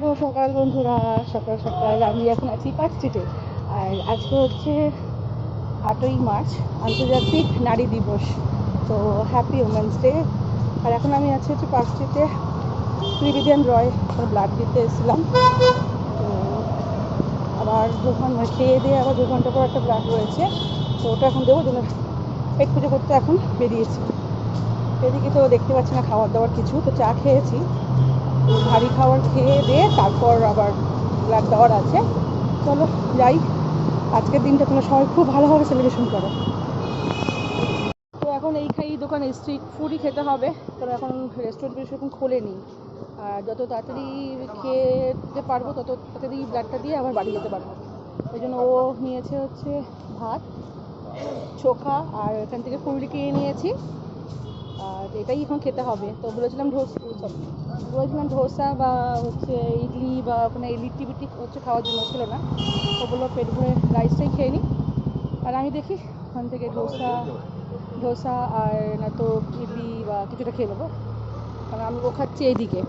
শুভ সকাল, বন্ধুরা। সকাল সকাল আমি এখন আছি পার্ক স্ট্রিটে। আর আজকে হচ্ছে আটই মার্চ, আন্তর্জাতিক নারী দিবস। তো হ্যাপি উমেন্স ডে আর এখন আমি আছি হচ্ছে পার্ক স্ট্রিটে। মেরিডিয়ান রয় ব্লাড দিতে এসেছিলাম। তো আবার দু ঘণ্টা খেয়ে দিয়ে আবার দু ঘণ্টা পর একটা ব্লাড রয়েছে। তো ওটা এখন দেবো জন্য পেট পুজো করতে এখন বেরিয়েছি। এদিকে তো দেখতে পাচ্ছি না খাবার দাবার কিছু। তো চা খেয়েছি। ভারী খাবার খেয়ে দিয়ে তারপর আবার ব্লাড দেওয়ার আছে। চলো যাই। আজকের দিনটা তোমরা সবাই খুব ভালোভাবে সেলিব্রেশন করো। তো এখন এই দোকানে স্ট্রিট ফুডই খেতে হবে। কারণ এখন রেস্টুরেন্ট সেরকম খোলেনি। আর যত তাড়াতাড়ি খেতে পারব, তত তাড়াতাড়ি ব্লাডটা দিয়ে আবার বাড়ি যেতে পারব। ওই জন্য ও নিয়েছে হচ্ছে ভাত চোখা আর এখান থেকে ফুলটি কিনে নিয়েছি। আর এটাই এখন খেতে হবে। তো বলেছিলাম ধোসা বলেছিলাম ধোসা বা হচ্ছে ইডলি বা ওখানে লিট্টি বিটি হচ্ছে খাওয়ার জন্য ছিল না। ওগুলো পেট ভরে রাইসটাই খেয়ে নিই। আর আমি দেখি ওখান থেকে ধোসা ধোসা আর না তো ইডলি বা কিছুটা খেয়ে নেব। কারণ আমি ও খাচ্ছি এইদিকে।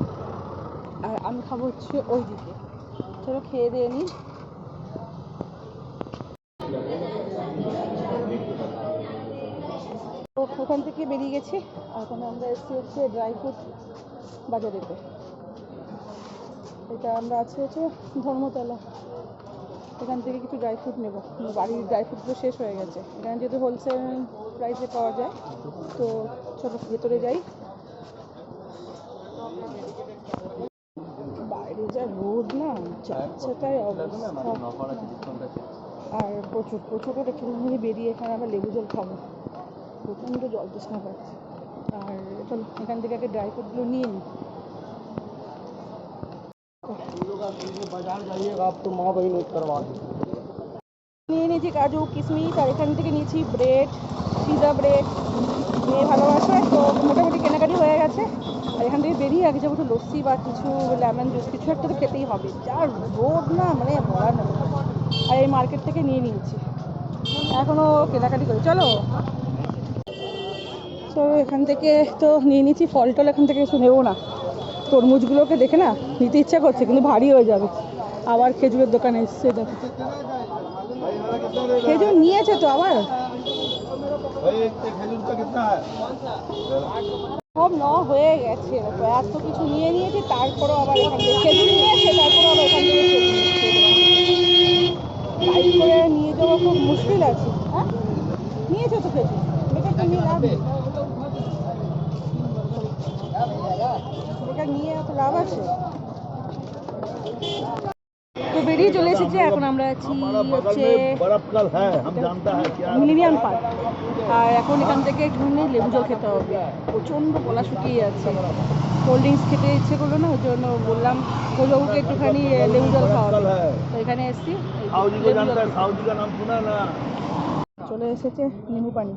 আর আমি খাব হচ্ছে ওই দিকে চলো খেয়ে দিয়ে নিই। ওখান থেকে বেরিয়ে গেছি। এখন আমরা এসেছি হচ্ছে ড্রাই ফ্রুট বাজারেতে। এটা আমরা আছি হচ্ছে ধর্মতলা। এখান থেকে কিছু ড্রাই ফ্রুট নেব। বাড়ির ড্রাই ফ্রুটগুলো শেষ হয়ে গেছে। এখানে যেহেতু হোলসেল প্রাইসে পাওয়া যায়, তো চলো ভেতরে যাই। বাইরে যা রোদ না যাচ্ছেটাই অবস্থা। আর প্রচুর প্রচুর করে একটুখানি বেরিয়ে এখানে আমরা লেবু জল খাব। প্রচণ্ড জল তৃষ্ণা পাচ্ছে আর চলো, এখান থেকে আগে ড্রাই ফ্রুটগুলো নিয়ে নিই নিয়ে নিয়েছি কাজু, কিশমিশ, আর এখান থেকে নিয়েছি ব্রেড পিজা ব্রেড মেয়ে ভালোবাসে, তো মোটামুটি কেনাকাটি হয়ে গেছে। আর এখান থেকে বেরিয়ে আগে যাব লস্যি বা কিছু লেমন জুস কিছু একটা তো খেতেই হবে। যা রোদ না মানে বলার না। আর এই মার্কেট থেকে নিয়ে নিয়েছি। এখনও কেনাকাটি করি। চলো। তো এখান থেকে তো নিয়ে নিচ্ছি ফল টল এখান থেকে কিছু নেব না। তরমুজগুলোকে দেখে না, নিতে ইচ্ছা করছে, কিন্তু ভারী হয়ে যাবে। আবার খেজুরের দোকানে এসছে দেখো খেজুর নিয়েছে তো আবার? সব ন হয়ে গেছে, এত কিছু নিয়ে নিয়েছে, তারপরও আবার খেজুর নিয়েছে তারপরও আবার এখান থেকে বাইক করে নিয়ে যাওয়া খুব মুশকিল আছে হ্যাঁ? নিয়েছো তো খেজুর? এটা তো নিয়ে তো বেরিয়ে চলে এসেছি এখন আমরা আছি হচ্ছে মিলিমিয়ান পার্ক। আর এখন এখান থেকে ঘুমিয়ে লেবু জল খেতে হবে। প্রচণ্ড গলা শুকিয়ে আছে কোল্ড ড্রিঙ্কস খেতে ইচ্ছে করল না ওই জন্য বললাম কোজবাবুকে একটুখানি লেবু জল খাওয়া তো এখানে এসছি চলে এসেছে নিমু পানি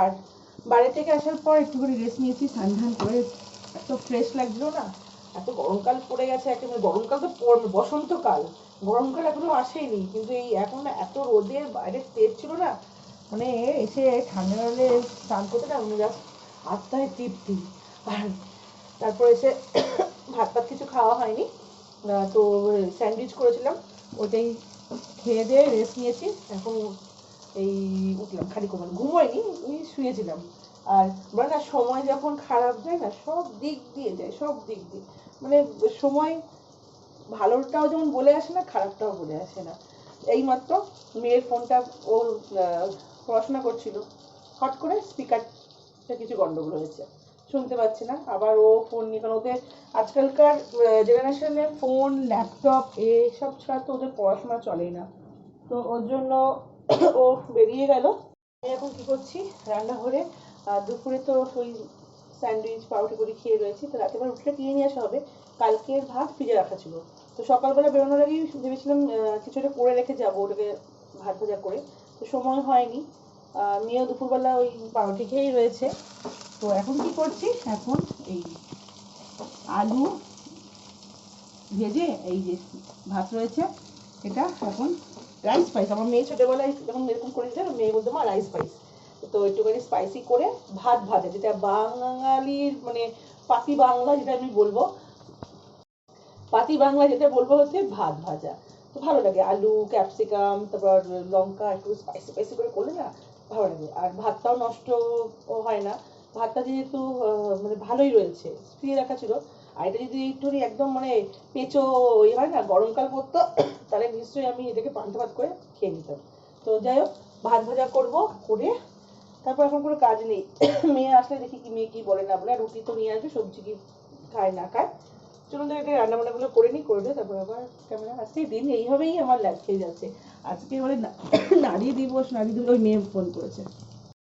আর বাড়ি থেকে আসার পর একটু করে রেস্ট নিয়েছি, স্নান ধান করে এত ফ্রেশ লাগছিল না। এত গরমকাল পড়ে গেছে, একেবারে গরমকাল তো বসন্তকাল। গরমকাল এখনও আসেনি, কিন্তু এই এখন এত রোদের বাইরে তেজ ছিল না মানে এসে ঠান্ডা হলে স্নান করতে না মনে জাস্ট আত্মায় তৃপ্তি। আর তারপর এসে ভাত টাত কিছু খাওয়া হয়নি। তো স্যান্ডউইচ করেছিলাম, ওটাই খেয়ে দিয়ে রেস্ট নিয়েছি। এখন এই উঠলাম, খালি করে ঘুমোয়নি ওই শুয়েছিলাম। আর বলে না, সময় যখন খারাপ যায় না, সব দিক দিয়ে যায়, সব দিক দিয়ে। মানে সময় ভালোটাও যেমন বলে আসে না, খারাপটাও বলে আসে না। এইমাত্র মেয়ের ফোনটা ও পড়াশোনা করছিল। হট করে স্পিকারটা কিছু গন্ডগোল হয়েছে। শুনতে পাচ্ছে না। আবার ও ফোন নিয়ে কারণ ওদের আজকালকার জেনারেশনে ফোন ল্যাপটপ এসব ছাড়া তো ওদের পড়াশোনা চলেই না। তো ওর জন্য ও বেরিয়ে গেল। আমি এখন কি করছি? রান্নাঘরে দুপুরে তো ওই স্যান্ডউইচ, পাউরুটি করে খেয়ে রয়েছি। তো রাতের উঠলে কিনে নিয়ে আসা হবে। কালকের ভাত ফ্রিজে রাখা ছিল। তো সকালবেলা বেরোনোর আগেই ভেবেছিলাম কিছু একটা করে রেখে যাব ওটাকে ভাত ভাজা করে। তো সময় হয়নি। মেয়েও দুপুরবেলা ওই পাউরুটি খেয়েই রয়েছে। তো এখন কি করছি? এখন এই আলু ভেজে, এই যে ভাত রয়েছে, এটা এখন রাইস স্পাইস আমার মেয়ে ছোটোবেলায় যখন এরকম করেছিল, মেয়ে বলতো, মা রাইস স্পাইস তো একটুখানি স্পাইসি করে ভাত ভাজা, যেটা বাঙালির মানে পাতি বাংলা যেটা আমি বলব, পাতি বাংলা যেটা বলব হচ্ছে ভাত ভাজা। তো ভালো লাগে, আলু ক্যাপসিকাম তারপর লঙ্কা একটু স্পাইসি স্পাইসি করে করলে না ভালো লাগে। আর ভাতটাও নষ্ট হয় না, ভাতটা যেহেতু মানে ভালোই রয়েছে, ফ্রিয়ে রাখা ছিল আর যদি একটু একদম মানে পেঁচো ইয়ে হয় না, গরমকাল পড়তো, তাহলে নিশ্চয়ই আমি এটাকে পান্তা ভাত করে খেয়ে নিতাম। তো যাই হোক, ভাত ভাজা করব, করে তারপর এখন কোনো কাজ নেই। মেয়ে আসলে দেখি কি মেয়ে কি বলে না বলে রুটি তো নিয়ে আসবে, সবজি কি খায় না খায়। চলুন তো এটা রান্না বান্নাগুলো করে নিই, করে দিয়ে তারপর আবার ক্যামেরা আজকে দিন এইভাবেই আমার লাগ খেয়ে যাচ্ছে আজকে বলে নারী দিবস নারী দিবস ওই মেয়ে ফোন করেছে।